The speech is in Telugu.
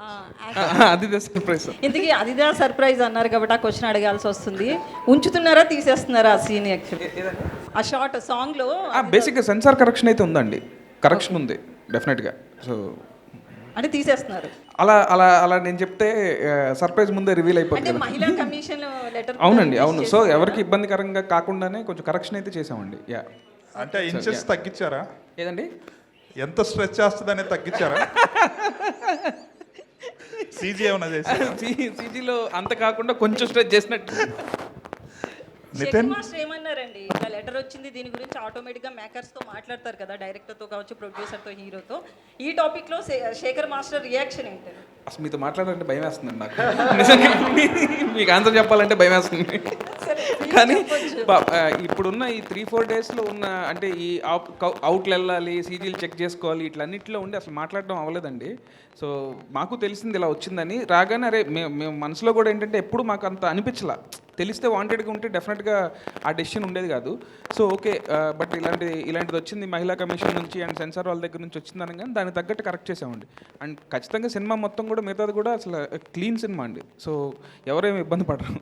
ఆ, అది సర్ప్రైజ్ ఇంతకీ అదిదా సర్ప్రైజ్ అన్నారు కాబట్టి ఆ క్వశ్చన్ అడగాల్సి వస్తుంది. ఉంచుతున్నారా తీసేస్తున్నారా ఆ సీన్ యాక్చువల్లీ ఆ షార్ట్ సాంగ్లో బేసిక్గా సెన్సార్ కరెక్షన్ అయితే ఉందండి. కరెక్షన్ ఉంది డెఫినెట్గా సో అంటే తీసేస్తున్నారు. అలా అలా అలా నేను చెప్తే సర్ప్రైజ్ ముందే రివీల్ అయిపోతుంది అంటే కదా. మహిళా కమిషన్ లెటర్ అవునండి అవును. సో ఎవరికి ఇబ్బందికరంగా కాకుండానే కొంచెం కరెక్షన్ అయితే చేసామండి. యా అంటే ఇంచెస్ తగ్గించారా? ఏదండి? ఎంత స్ట్రెచ్ చేస్తుందనే తగ్గించారా? సీజీ ఏమైనా చేశారా? సీజీలో అంత కాకుండా కొంచెం స్ట్రెచ్ చేసినట్టు. శేఖర్ మాస్టర్ ఏమన్నారండి? ఇలా లెటర్ వచ్చింది దీని గురించి ఆటోమేటిక్గా మేకర్స్తో మాట్లాడతారు కదా డైరెక్టర్తో కావచ్చు ప్రొడ్యూసర్తో హీరోతో ఈ టాపిక్లో శేఖర్ మాస్టర్ రియాక్షన్ ఏంటి? అసలు మీతో మాట్లాడాలంటే భయం వేస్తుందండి నాకు. నిజంగా మీకు ఆన్సర్ చెప్పాలంటే భయం వేస్తుంది కానీ ఇప్పుడున్న ఈ త్రీ ఫోర్ డేస్లో ఉన్న అంటే ఈ అవుట్లు వెళ్ళాలి సీజీలు చెక్ చేసుకోవాలి ఇట్లన్నిటిలో ఉండి అసలు మాట్లాడడం అవ్వలేదండి. సో మాకు తెలిసింది ఇలా వచ్చిందని రాగానే అరే మేము మేము మనసులో కూడా ఏంటంటే ఎప్పుడు మాకు అంత అనిపించలా. తెలిస్తే వాంటెడ్గా ఉంటే డెఫినెట్గా ఆ డెసిషన్ ఉండేది కాదు. సో ఓకే బట్ ఇలాంటి ఇలాంటిది వచ్చింది మహిళా కమిషన్ నుంచి అండ్ సెన్సార్ వాళ్ళ దగ్గర నుంచి వచ్చింది అనగానే దాన్ని తగ్గట్టు కరెక్ట్ చేసామండి అండ్ ఖచ్చితంగా సినిమా మొత్తం కూడా మిగతాది కూడా అసలు uh, క్లీన్ సినిమా అండి. సో ఎవరేమి ఇబ్బంది పడరు.